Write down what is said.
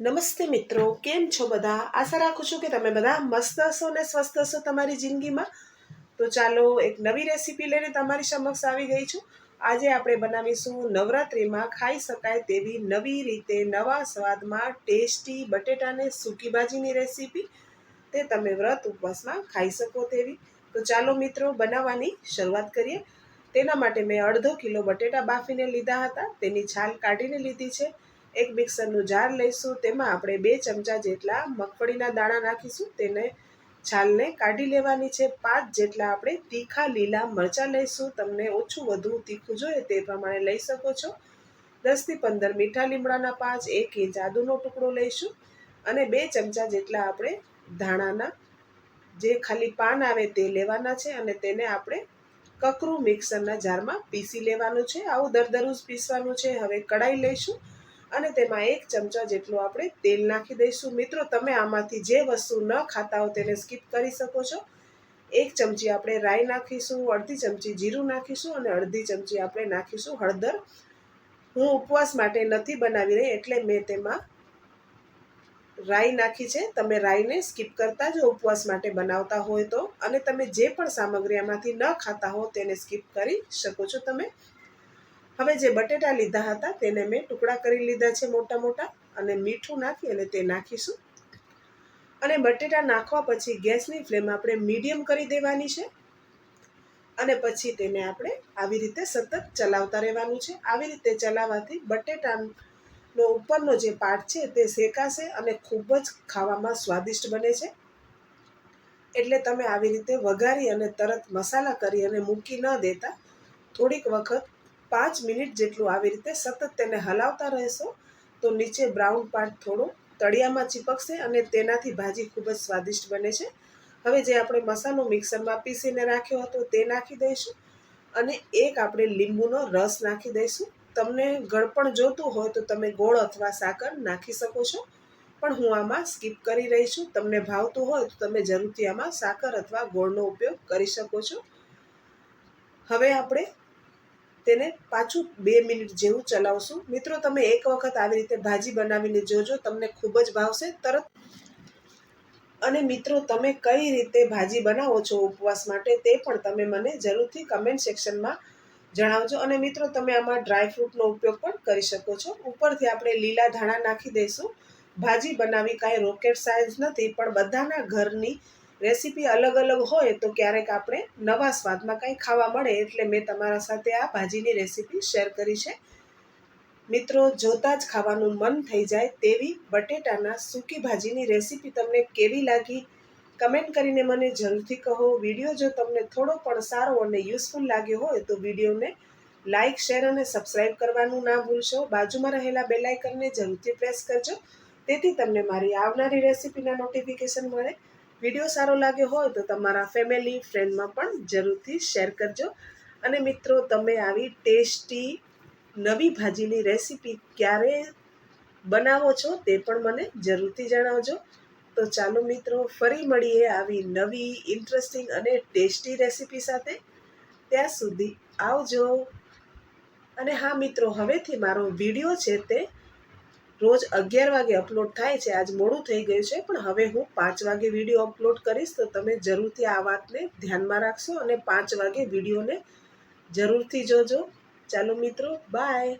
નમસ્તે મિત્રો, કેમ છો બધા? આશા રાખું છું કે તમે બધા મસ્ત હશો ને સ્વસ્થ હશો તમારી જિંદગીમાં. તો ચાલો એક નવી રેસીપી લઈને તમારી સમક્ષ આવી ગઈ છું. આજે આપણે બનાવીશું નવરાત્રિમાં ખાઈ શકાય તેવી નવી રીતે નવા સ્વાદમાં ટેસ્ટી બટેટાને સૂકી ભાજીની રેસીપી. તે તમે વ્રત ઉપવાસમાં ખાઈ શકો તેવી. તો ચાલો મિત્રો, બનાવવાની શરૂઆત કરીએ. તેના માટે મેં અડધો કિલો બટેટા બાફીને લીધા હતા. તેની છાલ કાઢીને લીધી છે. એક મિક્સરનું જાર લઈશું. તેમાં આપણે બે ચમચા જેટલા મગફળીના દાણા નાખીશું. તેને છાલને કાઢી લેવાની છે. પાંચ જેટલા આપણે તીખા લીલા મરચાં લઈશું. તમને ઓછું વધુ તીખું જોઈએ તે પ્રમાણે લઈ શકો છો. દસથી પંદર મીઠા લીમડાના પાંચ, એક ઇંચ આદુનો ટુકડો લઈશું. અને બે ચમચા જેટલા આપણે ધાણાના જે ખાલી પાન આવે તે લેવાના છે. અને તેને આપણે કકરું મિક્સરના જારમાં પીસી લેવાનું છે. આવું દરદરું પીસવાનું છે. હવે કડાઈ લઈશું. અને તેમાં એક ચમચા જેટલું આપણે તેલ નાખી દઈશું. મિત્રો, તમે આમાંથી જે વસ્તુ ન ખાતા હો તેને સ્કીપ કરી શકો છો. એક ચમચી આપણે રાઈ નાખીશું, અડધી ચમચી જીરું નાખીશું અને અડધી ચમચી આપણે નાખીશું હળદર. હું ઉપવાસ માટે નથી બનાવી રહી એટલે મેં તેમાં રાઈ નાખી છે. તમે રાઈને સ્કીપ કરતા જો ઉપવાસ માટે બનાવતા હોય તો. અને તમે જે પણ સામગ્રી આમાંથી ન ખાતા હો તેને સ્કીપ કરી શકો છો તમે. હવે જે બટેટા લીધા હતા તેને મેં ટુકડા કરી લીધા છે મોટા મોટા અને મીઠું નાખી અને તે નાખીશું. અને બટેટા નાખવા પછી ગેસની ફ્લેમ આપણે મીડિયમ કરી દેવાની છે અને પછી તેને આપણે આવી રીતે સતત ચલાવતા રહેવાનું છે. આવી રીતે ચલાવવાથી બટેટાનો ઉપરનો જે પાર્ટ છે તે શેકાશે અને ખૂબ જ ખાવામાં સ્વાદિષ્ટ બને છે. એટલે તમે આવી રીતે વઘારી અને તરત મસાલા કરી અને મૂકી ન દેતા થોડીક વખત પાંચ મિનિટ જેટલું આવી રીતે સતત તેને હલાવતા રહેશો, તો નીચે બ્રાઉન પાર્ટ થોડો તળિયામાં ચીપકશે અને તેનાથી ભાજી ખૂબ જ સ્વાદિષ્ટ બને છે. હવે જે આપણે મસાલો મિક્સરમાં પીસીને રાખ્યો હતો તે નાખી દઈશું અને એક આપણે લીંબુનો રસ નાખી દઈશું. તમને ગળપણ જોતું હોય તો તમે ગોળ અથવા સાકર નાખી શકો છો, પણ હું આમાં સ્કીપ કરી રહી છું. તમને ભાવતું હોય તો તમે જરૂરથી આમાં સાકર અથવા ગોળનો ઉપયોગ કરી શકો છો. હવે આપણે તેને પાછું બે મિનિટ જેવું ચલાવશું. મિત્રો, તમે એક વખત આવી રીતે ભાજી બનાવીને જોજો, તમને ખૂબ જ ભાવશે. તરત અને મિત્રો, તમે કઈ રીતે ભાજી બનાવો છો ઉપવાસ માટે તે પણ તમે મને જરૂરથી કમેન્ટ સેક્શનમાં જણાવજો. અને મિત્રો, તમે આમાં ડ્રાયફ્રૂટનો ઉપયોગ પણ કરી શકો છો. ઉપરથી આપણે લીલા ધાણા નાખી દઈશું. ભાજી બનાવી કાંઈ રોકેટ સાયન્સ નથી, પણ બધાના ઘરની રેસીપી અલગ અલગ હોય તો ક્યારેક આપણે નવા સ્વાદમાં કંઈ ખાવા મળે એટલે મેં તમારા સાથે આ ભાજીની રેસીપી શેર કરી છે. મિત્રો, જોતાં જ ખાવાનું મન થઈ જાય તેવી બટેટાના સૂકી ભાજીની રેસીપી તમને કેવી લાગી? કમેન્ટ કરીને મને જરૂરથી કહો. વીડિયો જો તમને થોડો પણ સારો અને યુઝફુલ લાગ્યો હોય તો વિડીયોને લાઇક શેર અને સબસ્ક્રાઇબ કરવાનું ના ભૂલશો. બાજુમાં રહેલા બેલાઇકનને જરૂરથી પ્રેસ કરજો. તેથી તમને મારી આવનારી રેસીપીના નોટિફિકેશન મળે. વીડિયો સારો લાગ્યો હોય તો તમારા ફેમિલી ફ્રેન્ડમાં પણ જરૂરથી શેર કરજો. અને મિત્રો, તમે આવી ટેસ્ટી નવી ભાજીની રેસીપી ક્યારે બનાવો છો તે પણ મને જરૂરથી જણાવજો. તો ચાલો મિત્રો, ફરી મળીએ આવી નવી ઇન્ટરેસ્ટિંગ અને ટેસ્ટી રેસીપી સાથે. ત્યાં સુધી આવજો. અને હા મિત્રો, હવેથી મારો વીડિયો છે તે રોજ અગિયાર વાગે અપલોડ થાય છે, આજ મોડું થઈ ગયું છે, પણ હવે હું પાંચ વાગે વીડિયો અપલોડ કરીશ, તો તમે જરૂરથી આ વાતને ધ્યાનમાં રાખશો અને પાંચ વાગે વિડીયોને જરૂરથી જોજો. ચાલો મિત્રો બાય